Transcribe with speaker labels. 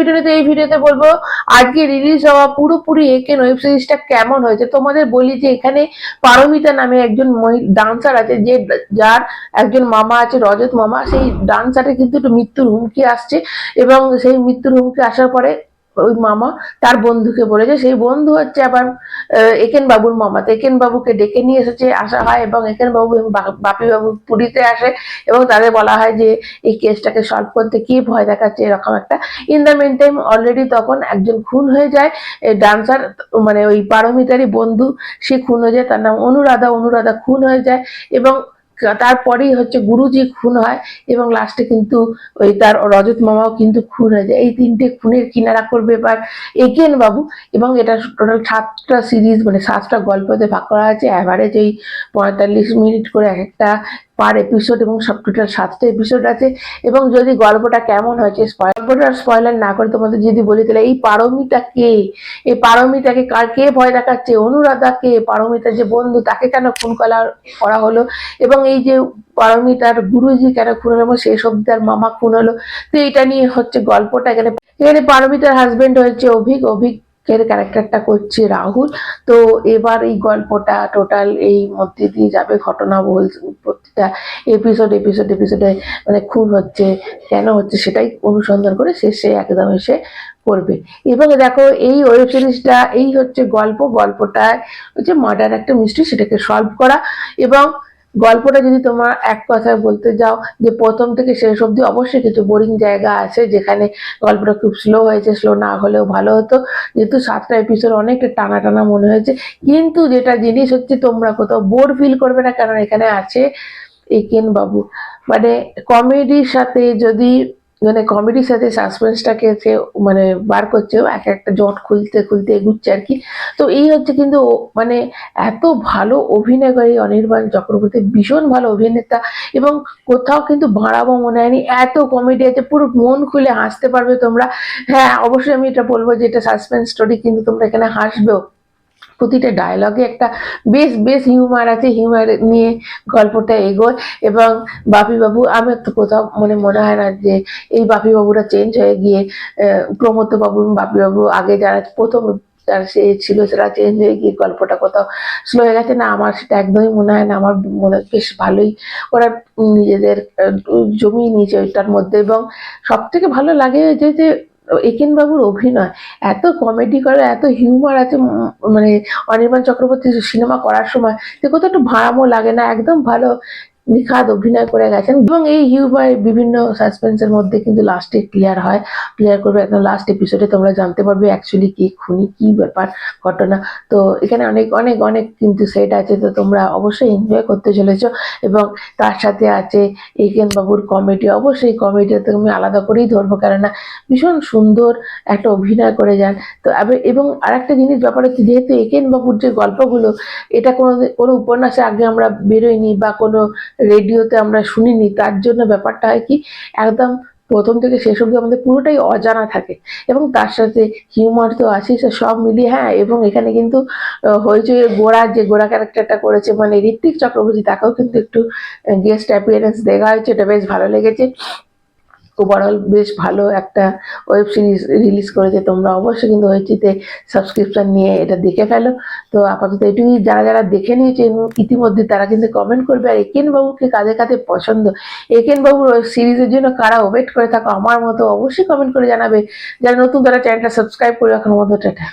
Speaker 1: ভিডিওতে এই ভিডিওতে বলব, আজকে রিলিজ হওয়া পুরোপুরি ওয়েব কেমন হয়েছে? তোমাদের বলি যে এখানে পারমিতা নামে একজন ডান্সার আছে, যে যার একজন মামা আছে, রজত মামা, সেই ডান্সারের কিন্তু একটু মৃত্যুর হুমকি আসছে এবং সেই মৃত্যুর হুমকি আসার পরে ওই মামা তার বন্ধুকে বলেছে, সেই বন্ধু হচ্ছে আবার একেন বাবুর মামা। তো একেন বাবুকে ডেকে নিয়ে এসেছে, আসা হয় এবং একেন বাবু বাপি বাবু পুরীতে আসে এবং তাদের বলা হয় যে, এই কেসটাকে সলভ করতে কি ভয় দেখাচ্ছে এরকম একটা। In the main time already তখন একজন খুন হয়ে যায়। ডান্সার মানে ওই পারমিতারই বন্ধু, সে খুন হয়ে যায়। তার নাম অনুরাধা অনুরাধা খুন হয়ে যায় এবং তারপরেই হচ্ছে গুরুজি খুন হয় এবং লাস্টে কিন্তু ওই তার রজত মামাও কিন্তু খুন হয়ে যায়। এই তিনটে খুনের কিনারা করবে এবার একেন বাবু এবং এটা টোটাল সাতটা সিরিজ মানে সাতটা গল্পতে ভাগ করা আছে অ্যাভারেজ এই পঁয়তাল্লিশ মিনিট করে এক একটা পার এপিসোড এবং সব টোটাল সাতটা এপিসোড আছে। এবং যদি গল্পটা কেমন হয়েছে গল্পটা স্পয়লার না করে তোমাদের যদি বলি, তাহলে এই পারমিতা কে? এই পারমিতাকে কার কে ভয় দেখাচ্ছে? অনুরাধা কে? পারমিতার যে বন্ধু, তাকে কেন খুন করা করা হলো? এবং এই যে পারমিতার গুরুজি কেন খুন হলো এবং সেই সব তার মামা খুন হলো? তো এটা নিয়ে হচ্ছে গল্পটা এখানে এখানে পারমিতার হাজবেন্ড হয়েছে অভিক। অভিক এর ক্যারেক্টারটা করছে রাহুল। তো এবার এই গল্পটা টোটাল এই মধ্যে দিয়ে যাবে ঘটনা বল, প্রতিটা এপিসোড এপিসোড এপিসোডে মানে খুন হচ্ছে, কেন হচ্ছে সেটাই অনুসন্ধান করে শেষে একদম এসে করবে এবং দেখো এই ওয়েব সিরিজটা এই হচ্ছে গল্প গল্পটা হচ্ছে মার্ডার একটা মিস্ট্রি সেটাকে সলভ করা এবং গল্পটা যদি তোমার এক কথায় বলতে যাও যে প্রথম থেকে শেষ অবধি অবশ্যই কিছু বোরিং জায়গা আছে যেখানে গল্পটা খুব স্লো হয়েছে স্লো না হলেও ভালো হতো। যেহেতু সাতটা এপিসোড অনেকটা টানা টানা মনে হয়েছে। কিন্তু যেটা জিনিস হচ্ছে তোমরা কোথাও বোর ফিল করবে না, কারণ এখানে আছে একেন বাবু। মানে কমেডির সাথে যদি মানে কমেডির সাথে সাসপেন্সটাকে সে মানে বার করছে এক একটা জট খুলতে খুলতে এগুচ্ছে আর কি। তো এই হচ্ছে কিন্তু মানে এত ভালো অভিনয় করে অনির্বাণ চক্রবর্তী, ভীষণ ভালো অভিনেতা এবং কোথাও কিন্তু ভাড়াবো মনে হয়নি। এত কমেডি আছে, পুরো মন খুলে হাসতে পারবে তোমরা। হ্যাঁ অবশ্যই আমি এটা বলব যে এটা সাসপেন্স স্টোরি কিন্তু তোমরা এখানে হাসবেও। প্রতিটা ডায়লগে একটা বেশ বেশ হিউমার আছে। হিউমার নিয়ে গল্পটা এগোয় এবং বাপি আমার তো কোথাও মনে মনে হয় না যে এই বাপি বাবুরা চেঞ্জ হয়ে গিয়ে প্রমোদ বাবু এবং বাপি বাবু আগে যারা প্রথম যারা সে ছিল সেটা চেঞ্জ হয়ে গিয়ে গল্পটা কোথাও স্লো হয়ে গেছে। না, আমার সেটা একদমই মনে হয় না। আমার মনে বেশ ভালোই ওরা নিজেদের জমি নিয়েছে ওইটার মধ্যে এবং সব থেকে ভালো লাগে যে যে একেন বাবুর অভিনয়, এত কমেডি করে, এত হিউমার আছে মানে অনির্বাণ চক্রবর্তী সিনেমা করার সময় যে কোথাও একটু ভাড়ামো লাগে না, একদম ভালো নিখাদ অভিনয় করে গেছেন। এবং এই হিউমার বিভিন্ন সাসপেন্সের মধ্যে কিন্তু লাস্টে ক্লিয়ার হয়। ক্লিয়ার করবে একদম লাস্ট এপিসোডে তোমরা জানতে পারবে অ্যাকচুয়ালি কি, খুনি, কি ব্যাপার, ঘটনা। তো এখানে অনেক অনেক অনেক কিন্তু সেট আছে। তো তোমরা অবশ্যই এনজয় করতে চলেছো। এবং তার সাথে আছে একেন বাবুর কমেডি অবশ্যই কমেডি তুমি আলাদা করেই ধরবো। কেননা ভীষণ সুন্দর একটা অভিনয় করে যান। তো এবং আরেকটা জিনিস ব্যাপার হচ্ছে, যেহেতু একেন বাবুর যে গল্পগুলো, এটা কোনো কোনো উপন্যাসে আগে আমরা বেরোইনি বা কোনো রেডিওতে আমরা শুনিনি, তার জন্য ব্যাপারটা হয় কি, একদম প্রথম থেকে শেষ অবধি আমাদের পুরোটাই অজানা থাকে। এবং তার সাথে হিউমার তো আছেই, সে সব মিলিয়ে হ্যাঁ এবং এখানে কিন্তু হয়েছে গোড়া, যে গোড়া ক্যারেক্টারটা করেছে মানে ঋত্বিক চক্রবর্তী, তাকেও কিন্তু একটু গেস্ট অ্যাপিয়ারেন্স দেখা হয়েছে, এটা বেশ ভালো লেগেছে। ওভারঅল বেশ ভালো একটা ওয়েব সিরিজ রিলিজ করেছে, তোমরা অবশ্যই কিন্তু ওয়েবটিতে সাবস্ক্রিপশান নিয়ে এটা দেখে ফেলো। তো আপাতত এটুকুই, যারা যারা দেখে নিয়েছে ইতিমধ্যে তারা কিন্তু কমেন্ট করবে, আর একেন বাবুকে কাদের কাদের পছন্দ? একেন বাবুর ওয়েব সিরিজের জন্য কারা ওয়েট করে থাকো, আমার মতো অবশ্যই কমেন্ট করে জানাবে। যারা নতুন, তারা চ্যানেলটা সাবস্ক্রাইব করে রাখার মতো টাটা।